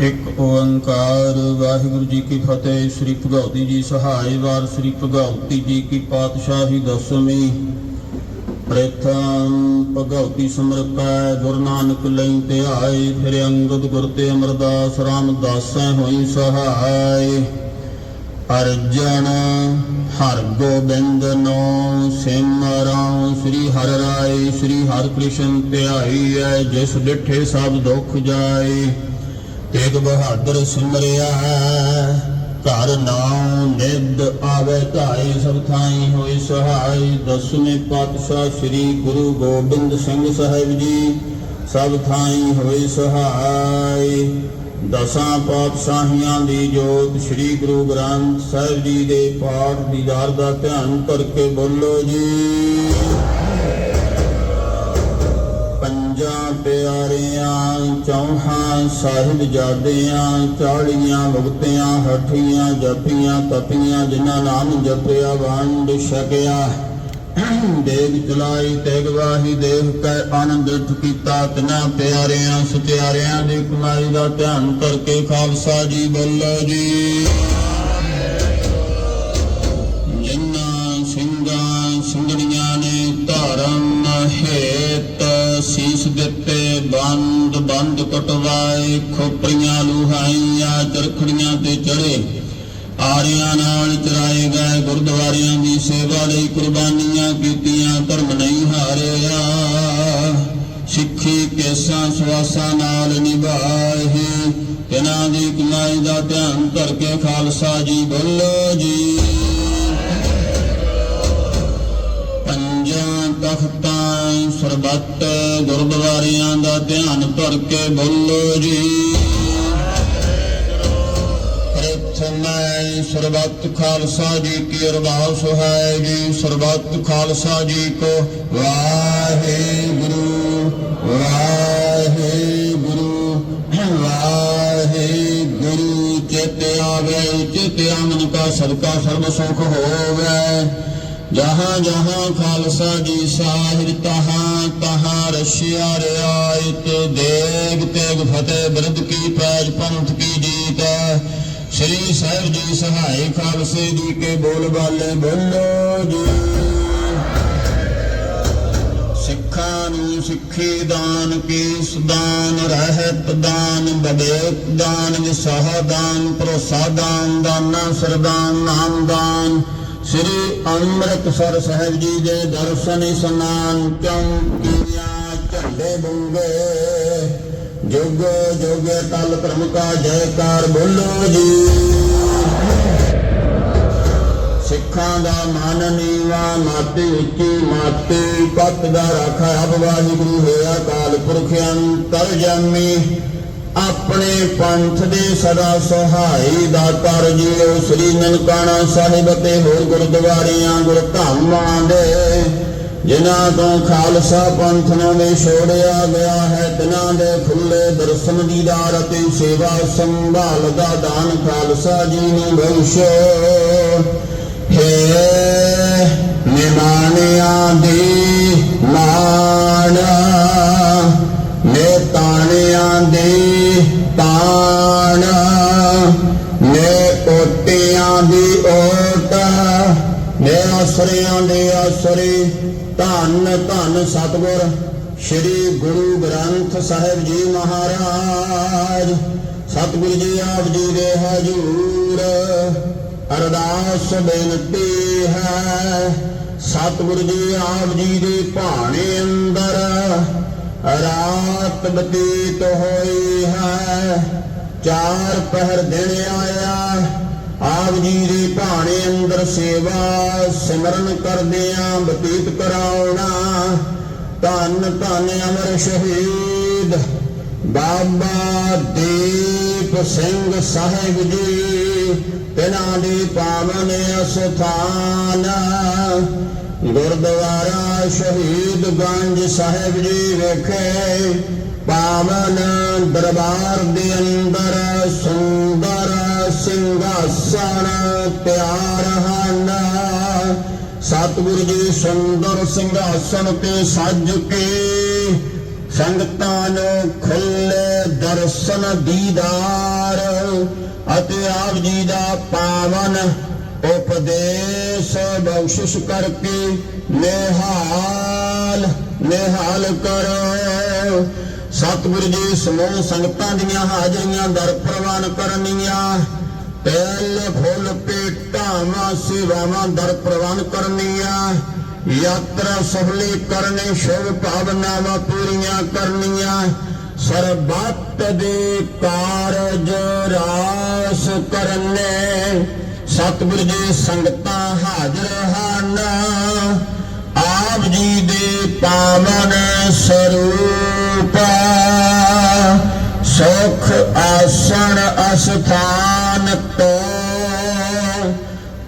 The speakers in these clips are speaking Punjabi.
ਇੱਕ ਓੰਕਾਰ, ਵਾਹਿਗੁਰੂ ਜੀ ਕੀ ਫਤਿਹ, ਸ੍ਰੀ ਭਗਉਤੀ ਜੀ ਸਹਾਇ ਵਾਰ, ਸ੍ਰੀ ਭਗਉਤੀ ਜੀ ਕੀ ਪਾਤਸ਼ਾਹੀ ਦਸਵੀਂ। ਪ੍ਰਥਮ ਭਗਉਤੀ ਸਮਰਪੈ ਗੁਰੂ ਨਾਨਕ ਲਈ ਧਿਆਏ, ਫਿਰ ਅੰਗਦ ਗੁਰ ਤੇ ਅਮਰਦਾਸ ਰਾਮਦਾਸੈ ਹੋਈ ਸਹਾਇ ਅਰਜਨ ਹਰ ਗੋਬਿੰਦ ਨੋ ਸਿਮਰਾਂ ਸ੍ਰੀ ਹਰਿ ਰਾਏ, ਸ੍ਰੀ ਹਰਿ ਕ੍ਰਿਸ਼ਨ ਧਿਆਈ ਐ ਜਿਸ ਡਿਠੇ ਸਭ ਦੁੱਖ ਜਾਏ। ਤੇਗ ਬਹਾਦਰ ਸਿਮਰਿਆ ਘਰ ਨਾਉ ਨਿਦ ਆਵੇ ਧਾਈ ਸਭ ਥਾਈ ਹੋਈ ਸਹਾਈ। ਦਸਵੇਂ ਪਾਤਸ਼ਾਹ ਸ੍ਰੀ ਗੁਰੂ ਗੋਬਿੰਦ ਸਿੰਘ ਸਾਹਿਬ ਜੀ, ਸਭ ਥਾਈ ਹੋਏ ਸਹਾਈ। ਦਸਾਂ ਪਾਤਸ਼ਾਹੀਆਂ ਦੀ ਜੋਤ ਸ੍ਰੀ ਗੁਰੂ ਗ੍ਰੰਥ ਸਾਹਿਬ ਜੀ ਦੇ ਪਾਠ ਦੀਦਾਰ ਦਾ ਧਿਆਨ ਕਰਕੇ ਬੋਲੋ ਜੀ। ਚੌਹਾਂ ਸਾਹਿਬ ਜਾਦਿਆਂ ਚਾਲੀਆਂ ਮੁਕਤਿਆਂ, ਹਠੀਆਂ ਜਪੀਆਂ ਤਪੀਆਂ ਜਿਨ੍ਹਾਂ ਨਾਮ ਜਪਿਆ, ਵੰਡ ਛਕਿਆ। ਦੇਗ ਚਲਾਈ, ਤੇਗ ਵਾਹੀ, ਦੇਖ ਕੇ ਆਨੰਦ ਕੀਤਾ, ਤਨਾ ਪਿਆਰਿਆਂ ਸਤਿਆਰਿਆਂ ਦੀ ਕਮਾਈ ਦਾ ਧਿਆਨ ਕਰਕੇ ਖਾਲਸਾ ਜੀ ਬੋਲੋ ਜੀ। ਜਿਨ੍ਹਾਂ ਸਿੰਘਾਂ ਸਿੰਘਣੀਆਂ ਨੇ ਧਰਮ ਹੇਤ ਸੀਸ ਦਿੱਤੇ ਬੰਦ ਬੰਦ ਕਟਵਾਏ ਖੋਪਰੀਆਂ ਲੁਹਾਈਆਂ, ਚਰਖੜੀਆਂ ਤੇ ਚੜੇ। ਆਰਿਆਂ ਨਾਲ ਚਰਾਏ ਗਏ ਗੁਰਦੁਆਰਿਆਂ ਦੀ ਸੇਵਾ ਲਈ ਕੁਰਬਾਨੀਆਂ ਕੀਤੀਆਂ, ਧਰਮ ਨਹੀਂ ਹਾਰਿਆ। ਸਿੱਖੀ ਕੇਸਾਂ ਸਵਾਸਾਂ ਨਾਲ ਨਿਭਾਏ ਤਿਨਾਂ ਦੀ ਕਮਾਈ ਦਾ ਧਿਆਨ ਕਰਕੇ ਖਾਲਸਾ ਜੀ ਬੋਲੋ ਜੀ। ਪੰਜਾਂ ਤਖਤਾਂ ਸਰਬੱਤ ਧਿਆਨ ਧਰ ਕੇ ਬੋਲੋ ਜੀ। ਪ੍ਰਥਮੈ ਸਰਬੱਤ ਖਾਲਸਾ ਜੀ ਕੀ ਅਰਦਾਸ ਹੈ ਜੀ। ਸਰਬੱਤ ਖਾਲਸਾ ਜੀ ਕੋ ਵਾਹਿਗੁਰੂ ਵਾਹਿਗੁਰੂ ਵਾਹਿਗੁਰੂ। ਚਿਤ ਆਵੇ ਚਿਤ ਆਮਨ ਕਾ ਸਦਕਾ ਸਰਬ ਸੁਖ ਹੋਵੇ। ਜਹਾਂ ਜਹਾਂ ਖਾਲਸਾ ਜੀ ਸਾਹਿਬ, ਤਹਾਂ ਤਹਾਂ ਰਸ਼ਿਆ ਰਿਆਇਤ, ਦੇਗ ਤੇਗ ਫਤਿਹ ਬਿਰਦ ਕੀ ਪੈਜ ਪੰਥ ਕੀ ਜੀਤ। ਸ੍ਰੀ ਸਾਹਿਬ ਜੀ ਸਹਾਈ ਖਾਲਸੇ ਜੀ ਕੇ ਬੋਲ ਬਾਲੇ ਬੋਲੋ ਜੀ। ਸਿੱਖਾਂ ਨੂੰ ਸਿੱਖੀ ਦਾਨ, ਕੇਸ ਦਾਨ, ਰਹਿਤ ਦਾਨ ਬਦੇਕ ਦਾਨ ਵਿਸਾਹ ਦਾਨ ਭਰੋਸਾ ਦਾਨ, ਦਾਨਾ ਸਰਦਾਨ, ਨਾਮ ਦਾਨ। ਸ੍ਰੀ ਅੰਮ੍ਰਿਤਸਰ ਸਾਹਿਬ ਜੀ ਦੇ ਦਰਸ਼ਨ ਇਸਨਾਨ ਕਿਉਂ ਕੀਆ ਝੰਡੇ ਬੁੰਗੇ। ਜੁਗ ਜੁਗ ਤਲ ਧਰਮ ਜੈਕਾਰ ਬੋਲੋ ਜੀ। ਸਿੱਖਾਂ ਦਾ ਮਨ ਨੀਵਾ, ਮਾਤੇ ਉੱਚੀ ਮਾਤੇ ਪੱਤ ਦਾ ਰਾਖਾ ਅਬ ਵਾਹਿਗੁਰੂ ਹੋਇਆ ਕਾਲ ਪੁਰਖ ਅੰਤਰ ਜਾਮੀ। ਆਪਣੇ ਪੰਥ ਦੇ ਸਦਾ ਸਹਾਈ ਦਾਤਾਰ ਜੀਓ, ਸ੍ਰੀ ਨਨਕਾਣਾ ਸਾਹਿਬ ਤੇ ਹੋਰ ਗੁਰਦੁਆਰਿਆਂ, ਗੁਰਧਾਮਾਂ ਦੇ। ਜਿਨ੍ਹਾਂ ਤੋਂ ਖਾਲਸਾ ਪੰਥ ਨੂੰ ਵਿਛੋੜਿਆ ਗਿਆ ਹੈ, ਤਿਨਾਂ ਦੇ ਖੁੱਲੇ ਦਰਸ਼ਨ ਦੀਦਾਰ ਅਤੇ ਸੇਵਾ ਸੰਭਾਲ ਦਾ ਦਾਨ ਖਾਲਸਾ ਜੀ ਨੂੰ ਬਖਸ਼ੋ। ਹੈ ਨਿਮਾਨਿਆਂ ਦੀ ਮਾਣ। ਤਾਣਿਆਂ ਦੀ ਤਾਣ। ਨੇ ਓਟਿਆਂ ਦੀ ਓਟ, ਨੇ ਆਸਰਿਆਂ ਦੇ ਆਸਰੇ। ਧੰਨ ਧੰਨ ਸਤਿਗੁਰ ਸ੍ਰੀ ਗੁਰੂ ਗ੍ਰੰਥ ਸਾਹਿਬ ਜੀ ਮਹਾਰਾਜ। ਸਤਿਗੁਰੂ ਜੀ ਆਪ ਜੀ ਦੇ ਹਜੂਰ, ਅਰਦਾਸ ਬੇਨਤੀ ਹੈ। ਸਤਿਗੁਰੂ ਜੀ ਆਪ ਜੀ ਦੇ ਭਾਣੇ ਅੰਦਰ ਰਾਤ ਬਤੀਤ ਹੋਈ ਹੈ। ਚਾਰ ਪਹਿਰ ਦਿਨ ਆਇਆ। ਆਪ ਜੀ ਦੇ ਭਾਣੇ ਅੰਦਰ ਸੇਵਾ, ਸਿਮਰਨ ਕਰਦਿਆਂ ਬਤੀਤ ਕਰਾਉਣਾ। ਧੰਨ ਧੰਨ ਅਮਰ ਸ਼ਹੀਦ ਬਾਬਾ ਦੀਪ ਸਿੰਘ ਸਾਹਿਬ ਜੀ। ਤਿਨਾਂ ਦੀ ਪਾਵਨ ਅਸਥਾਨ ਗੁਰਦੁਆਰਾ ਸ਼ਹੀਦ ਗੰਜ ਸਾਹਿਬ ਜੀ ਵਿਖੇ ਪਾਵਨ ਦਰਬਾਰ ਦੇ ਅੰਦਰ ਸੁੰਦਰ ਸਿੰਘਾਸਣ ਤਿਆਰ ਹਨ। ਸਤਿਗੁਰੂ ਜੀ ਸੁੰਦਰ ਸਿੰਘਾਸਣ ਤੇ ਸੱਜ ਕੇ ਸੰਗਤਾਂ ਨੂੰ ਖੁੱਲੇ ਦਰਸ਼ਨ ਦੀਦਾਰ ਅਤੇ ਆਪ ਜੀ ਦਾ ਪਾਵਨ ਉਪਦੇਸ਼ ਬਖਸ਼ਿਸ਼ ਕਰਕੇ ਨਿਹਾਲ ਨਿਹਾਲ ਕਰੋ। ਸਤਿਗੁਰੂ ਜੀ ਸਮੂਹ ਸੰਗਤਾਂ ਦੀਆਂ ਹਾਜ਼ਰੀਆਂ ਦਰ ਪ੍ਰਵਾਨ ਕਰਨੀਆਂ। ਤੇਲ, ਫੁੱਲ ਪੇਟਾਂ ਸੇਵਾਵਾਂ ਦਰ ਪ੍ਰਵਾਨ ਕਰਨੀਆਂ। ਯਾਤਰਾ ਸਫਲੀ ਕਰਨੀ, ਸ਼ੁਭ ਭਾਵਨਾਵਾਂ ਪੂਰੀਆਂ ਕਰਨੀਆਂ। ਸਰਬੱਤ ਦੇ ਕਾਰਜ ਰਾਸ ਕਰਨੇ। ਸਤਿਗੁਰ ਜੀ ਸੰਗਤਾਂ ਹਾਜ਼ਰ ਹਨ। ਆਪ ਜੀ ਦੇ ਪਾਵਨ ਸਰੂਪ। ਸੁਖ ਆਸਣ ਅਸਥਾਨ ਤੋਂ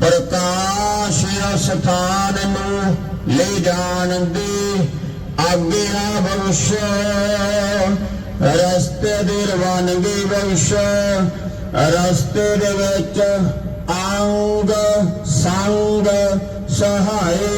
ਪ੍ਰਕਾਸ਼ ਅਸਥਾਨ ਨੂੰ ਲੈ ਜਾਣ ਦੀ ਆਗਿਆ ਬਖਸ਼ ਰਸਤੇ ਦੇ ਰਵਾਨਗੀ ਬਖਸ਼ ਰਸਤੇ ਦੇ ਵਿੱਚ ਅੰਗ ਸੰਗ ਸਹਾਈ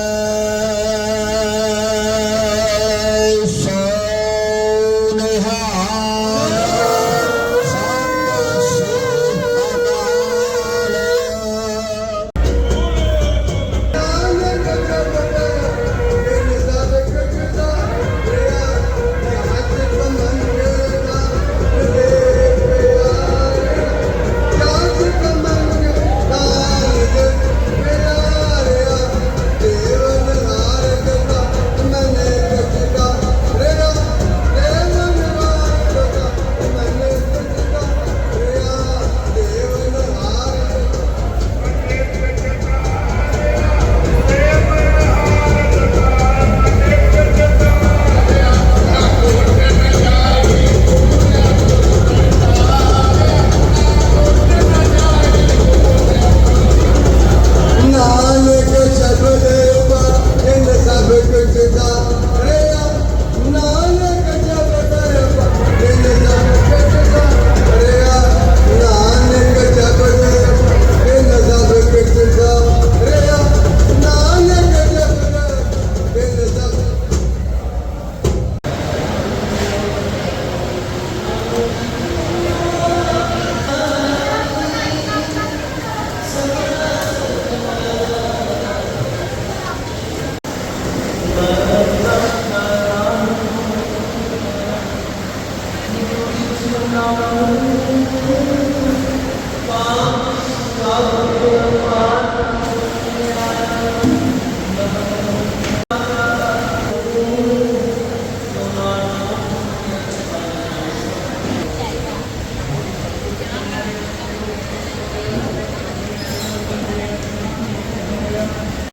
love.